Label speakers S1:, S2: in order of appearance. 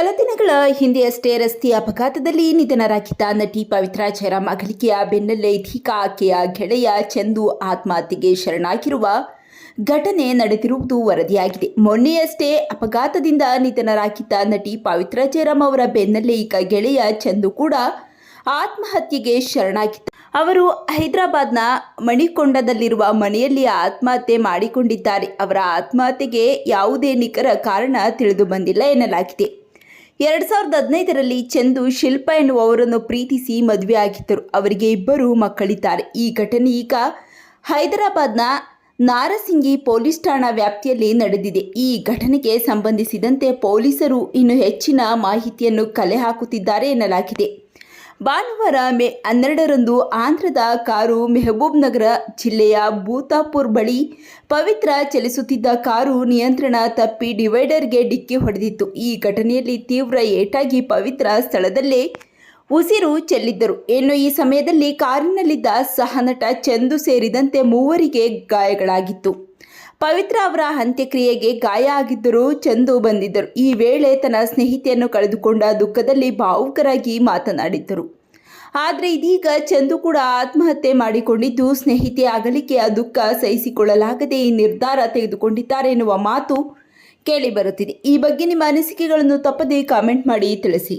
S1: ಕೆಲ ದಿನಗಳ ಹಿಂದೆಯಷ್ಟೇ ರಸ್ತೆ ಅಪಘಾತದಲ್ಲಿ ನಿಧನರಾಗಿದ್ದ ನಟಿ ಪವಿತ್ರ ಜಯರಾಮ್ ಅಗಲಿಕೆಯ ಬೆನ್ನಲ್ಲೇ ಇದೀಗ ಆಕೆಯ ಗೆಳೆಯ ಚಂದು ಆತ್ಮಹತ್ಯೆಗೆ ಶರಣಾಗಿರುವ ಘಟನೆ ನಡೆದಿರುವುದು ವರದಿಯಾಗಿದೆ. ಮೊನ್ನೆಯಷ್ಟೇ ಅಪಘಾತದಿಂದ ನಿಧನರಾಗಿದ್ದ ನಟಿ ಪವಿತ್ರ ಜಯರಾಮ್ ಅವರ ಬೆನ್ನಲ್ಲೇ ಈಗ ಗೆಳೆಯ ಚಂದು ಕೂಡ ಆತ್ಮಹತ್ಯೆಗೆ ಶರಣಾಗಿದ್ದ. ಅವರು ಹೈದರಾಬಾದ್ನ ಮಣಿಕೊಂಡದಲ್ಲಿರುವ ಮನೆಯಲ್ಲಿ ಆತ್ಮಹತ್ಯೆ ಮಾಡಿಕೊಂಡಿದ್ದಾರೆ. ಅವರ ಆತ್ಮಹತ್ಯೆಗೆ ಯಾವುದೇ ನಿಖರ ಕಾರಣ ತಿಳಿದು ಬಂದಿಲ್ಲ ಎನ್ನಲಾಗಿದೆ. ಎರಡು ಸಾವಿರದ ಹದಿನೈದರಲ್ಲಿ ಚಂದು ಶಿಲ್ಪ ಎನ್ನುವವರನ್ನು ಪ್ರೀತಿಸಿ ಮದುವೆಯಾಗಿದ್ದರು ಅವರಿಗೆ ಇಬ್ಬರು ಮಕ್ಕಳಿದ್ದಾರೆ. ಈ ಘಟನೆ ಈಗ ಹೈದರಾಬಾದ್ನ ನಾರಸಿಂಗಿ ಪೊಲೀಸ್ ಠಾಣಾ ವ್ಯಾಪ್ತಿಯಲ್ಲಿ ನಡೆದಿದೆ. ಈ ಘಟನೆಗೆ ಸಂಬಂಧಿಸಿದಂತೆ ಪೊಲೀಸರು ಇನ್ನು ಹೆಚ್ಚಿನ ಮಾಹಿತಿಯನ್ನು ಕಲೆ ಹಾಕುತ್ತಿದ್ದಾರೆ ಎನ್ನಲಾಗಿದೆ. ಭಾನುವಾರ ಮೇ ಹನ್ನೆರಡರಂದು ಆಂಧ್ರದ ಕಾರು ಮೆಹಬೂಬ್ ನಗರ ಜಿಲ್ಲೆಯ ಭೂತಾಪುರ್ ಬಳಿ ಪವಿತ್ರ ಚಲಿಸುತ್ತಿದ್ದ ಕಾರು ನಿಯಂತ್ರಣ ತಪ್ಪಿ ಡಿವೈಡರ್ಗೆ ಡಿಕ್ಕಿ ಹೊಡೆದಿತ್ತು. ಈ ಘಟನೆಯಲ್ಲಿ ತೀವ್ರ ಏಟಾಗಿ ಪವಿತ್ರ ಸ್ಥಳದಲ್ಲೇ ಉಸಿರು ಚೆಲ್ಲಿದ್ದರು. ಇನ್ನು ಈ ಸಮಯದಲ್ಲಿ ಕಾರಿನಲ್ಲಿದ್ದ ಸಹನಟ ಚಂದು ಸೇರಿದಂತೆ ಮೂವರಿಗೆ ಗಾಯಗಳಾಗಿತ್ತು. ಪವಿತ್ರ ಅವರ ಅಂತ್ಯಕ್ರಿಯೆಗೆ ಗಾಯ ಆಗಿದ್ದರೂ ಚಂದು ಬಂದಿದ್ದರು. ಈ ವೇಳೆ ತನ್ನ ಸ್ನೇಹಿತೆಯನ್ನು ಕಳೆದುಕೊಂಡ ದುಃಖದಲ್ಲಿ ಭಾವುಕರಾಗಿ ಮಾತನಾಡಿದ್ದರು. ಆದರೆ ಇದೀಗ ಚಂದು ಕೂಡ ಆತ್ಮಹತ್ಯೆ ಮಾಡಿಕೊಂಡಿದ್ದು, ಸ್ನೇಹಿತೆ ಅಗಲಿಕೆಯ ದುಃಖ ಸಹಿಸಿಕೊಳ್ಳಲಾಗದೆ ಈ ನಿರ್ಧಾರ ತೆಗೆದುಕೊಂಡಿದ್ದಾರೆ ಎನ್ನುವ ಮಾತು ಕೇಳಿಬರುತ್ತಿದೆ. ಈ ಬಗ್ಗೆ ನಿಮ್ಮ ಅನಿಸಿಕೆಗಳನ್ನು ತಪ್ಪದೇ ಕಾಮೆಂಟ್ ಮಾಡಿ ತಿಳಿಸಿ.